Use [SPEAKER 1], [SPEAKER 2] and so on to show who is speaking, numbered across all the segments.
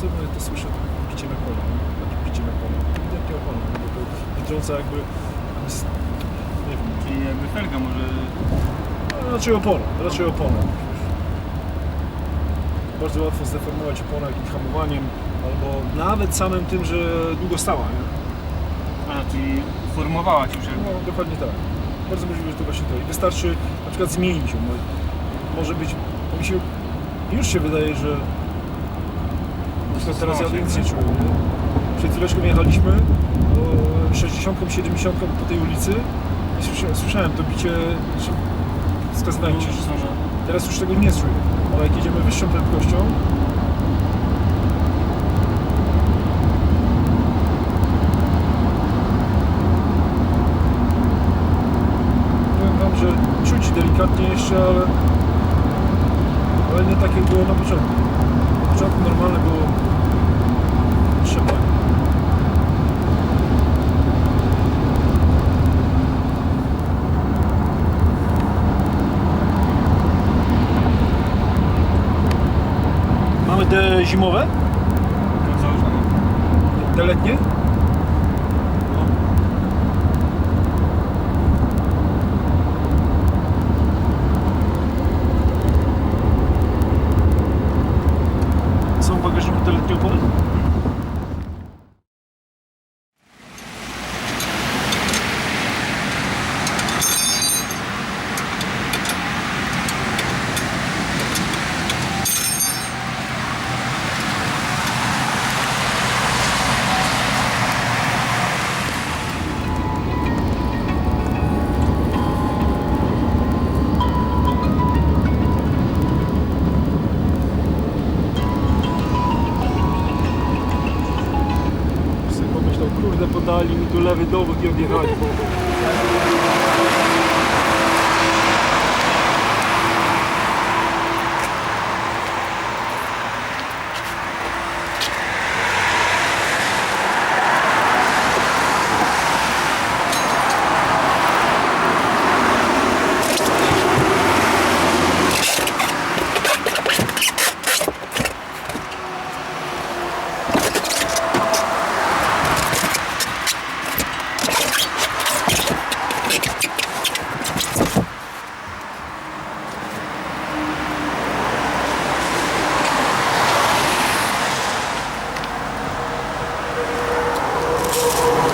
[SPEAKER 1] no to słyszę, to bicie na takie bicie na kolę. Ewidentnie opona, no, bo to wytrąca jakby, nie wiem,
[SPEAKER 2] Czyli jakby felga może...
[SPEAKER 1] no, raczej opona, raczej opona. Bardzo łatwo zdeformować oponę jakimś hamowaniem, albo nawet samym tym, że długo stała, nie?
[SPEAKER 2] A, czyli formowała ci już jakby.
[SPEAKER 1] No, dokładnie tak. Bardzo możliwe, że to właśnie to. I wystarczy na przykład zmienić ją. No, może być, mi się, już się wydaje, że przykład teraz ja nic nie? Przed chwileczką jechaliśmy o 60, 70 po tej ulicy i słyszałem, słyszałem to bicie, ci, że
[SPEAKER 2] no.
[SPEAKER 1] Teraz już tego nie czuję, ale jak jedziemy wyższą prędkością, powiem że czuć delikatnie jeszcze, ale, ale nie tak jak było na początku. Na początku normalne było trzepanie. Mamy te zimowe, te letnie. Tu lewy dowód i.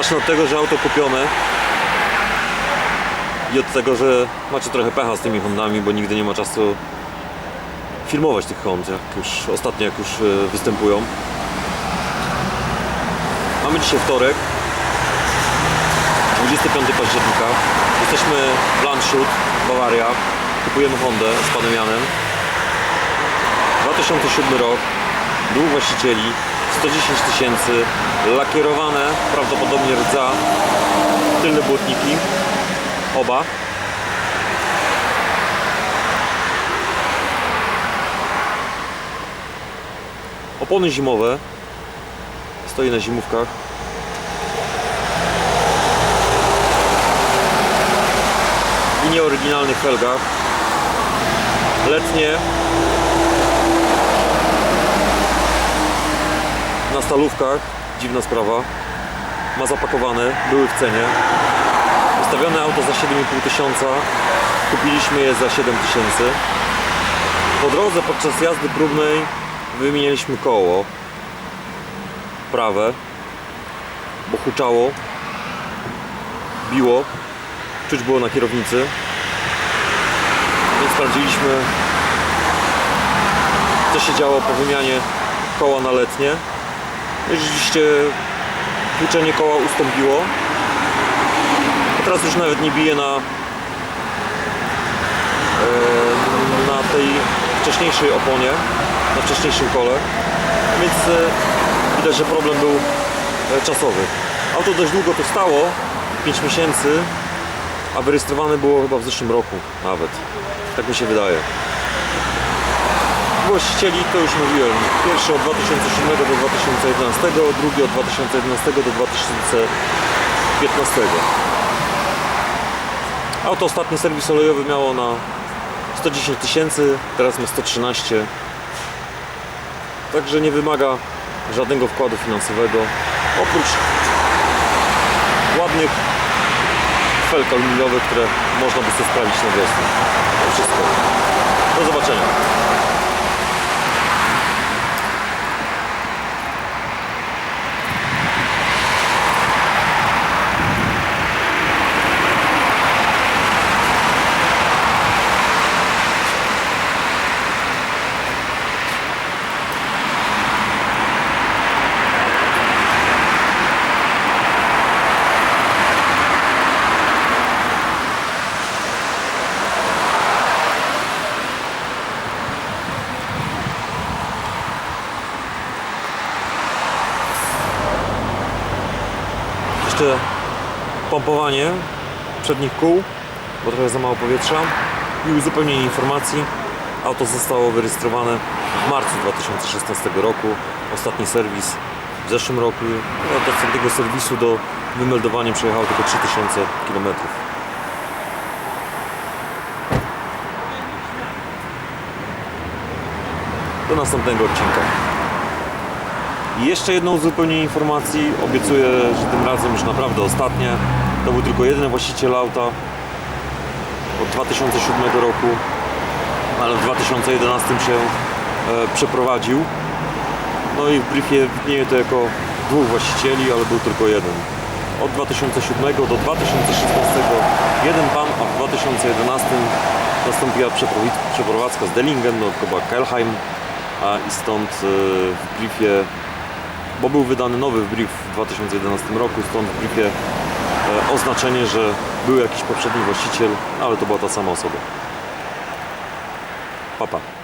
[SPEAKER 3] Zacznę od tego, że auto kupione i od tego, że macie trochę pecha z tymi Hondami, bo nigdy nie ma czasu filmować tych Hond, jak już ostatnio jak już e, występują. Mamy dzisiaj wtorek, 25 października. Jesteśmy w Landshut, Bawaria. Kupujemy Hondę z panem Janem. 2007 rok, dwóch właścicieli, 110 tysięcy, lakierowane, prawdopodobnie rdza, tylne błotniki, oba. Opony zimowe, stoi na zimówkach. I nieoryginalnych felgach. Letnie, na stalówkach, dziwna sprawa, ma zapakowane, były w cenie. Wystawione auto za 7,5 tysiąca, kupiliśmy je za 7 tysięcy. Po drodze podczas jazdy próbnej wymieniliśmy koło prawe, bo huczało, biło, czuć było na kierownicy. Więc sprawdziliśmy co się działo po wymianie koła na letnie. No rzeczywiście tłuczenie koła ustąpiło. A teraz już nawet nie bije na, e, na tej wcześniejszej oponie, na wcześniejszym kole. Więc e, widać, że problem był e, czasowy. Auto dość długo tu stało, 5 miesięcy, a wyrejestrowane było chyba w zeszłym roku nawet. Tak mi się wydaje. Właścicieli to już mówiłem. Pierwszy od 2007 do 2011, drugi od 2011 do 2015. Auto ostatni serwis olejowy miało na 110 tysięcy, teraz ma 113. Także nie wymaga żadnego wkładu finansowego. Oprócz ładnych felk aluminiowych, które można by sobie sprawić na wiosnę. To wszystko. Do zobaczenia. Jeszcze pompowanie przednich kół, bo trochę za mało powietrza i uzupełnienie informacji. Auto zostało wyrejestrowane w marcu 2016 roku. Ostatni serwis w zeszłym roku. No, do tego serwisu do wymeldowania przejechało tylko 3000 km. Do następnego odcinka. I jeszcze jedno uzupełnienie informacji. Obiecuję, że tym razem już naprawdę ostatnie. To był tylko jeden właściciel auta od 2007 roku, ale w 2011 się e, przeprowadził. No i w briefie widnieje to jako dwóch właścicieli, ale był tylko jeden. Od 2007 do 2016 jeden pan, a w 2011 nastąpiła przeprowadzka z Delingen do chyba Kelheim a i stąd e, w briefie bo był wydany nowy brief w 2011 roku, stąd w briefie oznaczenie, że był jakiś poprzedni właściciel, ale to była ta sama osoba. Papa. Pa.